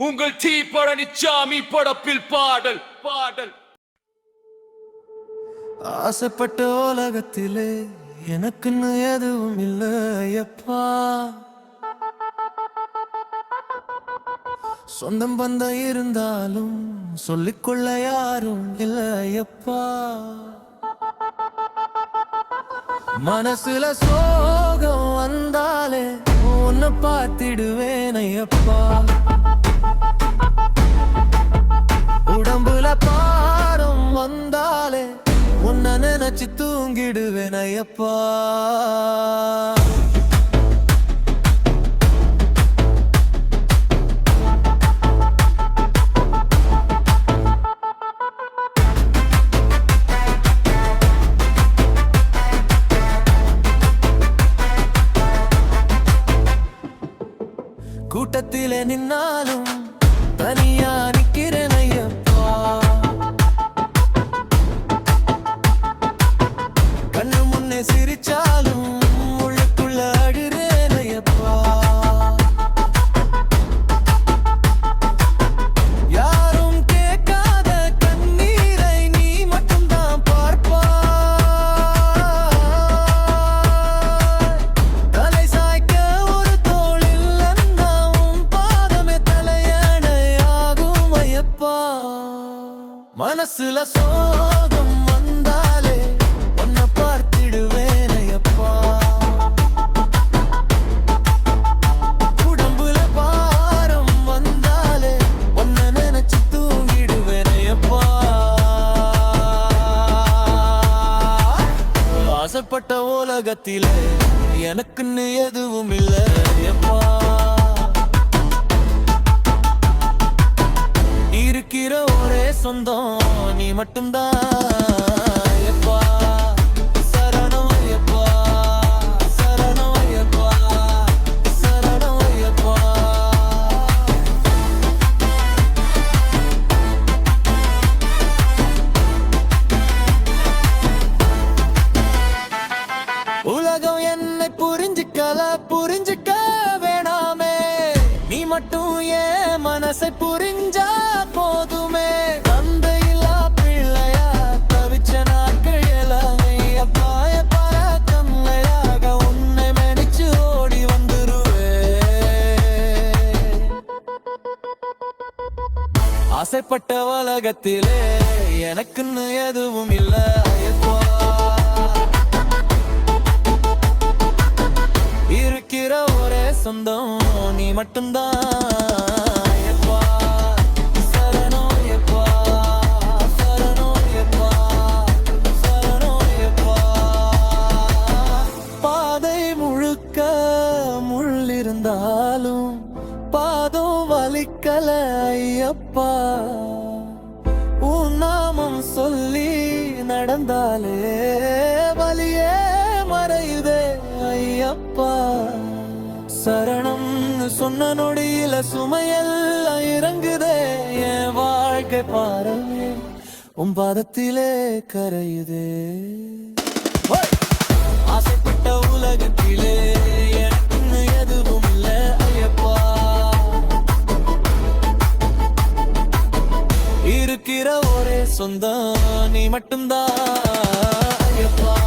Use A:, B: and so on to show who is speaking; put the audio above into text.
A: உங்கள் தீ பழனிச்சாமி படப்பில் பாடல் பாடல்.
B: ஆசைப்பட்ட உலகத்திலே எனக்குன்னு எதுவும் இல்லை ஐயப்பா. சொந்தம் பந்த இருந்தாலும் சொல்லிக்கொள்ள யாரும் இல்லையப்பா மனசுல சோகம் வந்தாலே உன்னை பார்த்திடுவேன் ஐயப்பா. தூங்கிடுவேன் கூட்டத்திலே நின்னாலும் தனியே தலையணையாகும் மனசுல சோகம் வந்தாலே உன்னை பார்த்திடுவேன் அப்பா உடம்புல பாரம் வந்தாலே உன்னை நினைச்சு தூங்கிடுவேன் ஐயப்பா. ஆசைப்பட்ட உலகத்திலே எனக்குன்னு எதுவும் இல்லை எப்பா இருக்கிற ஒரே சொந்தம் நீ மட்டும்தான் எப்பா உலகம் என்னை புரிஞ்சுக்கல புரிஞ்சுக்க வேணாமே. நீ மட்டும் ஏன் மனசை புரிஞ்சா ஆசைப்பட்ட உலகத்திலே எனக்குன்னு எதுவும் இல்லை இருக்கிற ஒரே சொந்தம் நீ மட்டும்தான் பாதை முழுக்க முள் இருந்தாலும் பா வலிக்கல ஐயப்பா உன் நாமம் சொல்லி நடந்தாலே வலியே மறையுதே ஐயப்பா. சரணம் சொன்ன நொடியில சுமையெல்லாம் இறங்குதே என் வாழ்க்கை பாரவே உன் பாதத்திலே கரையுதே. ஆசைப்பட்ட உலகத்திலே சொந்தம் நீ மட்டும்தான். ஐயப்பா.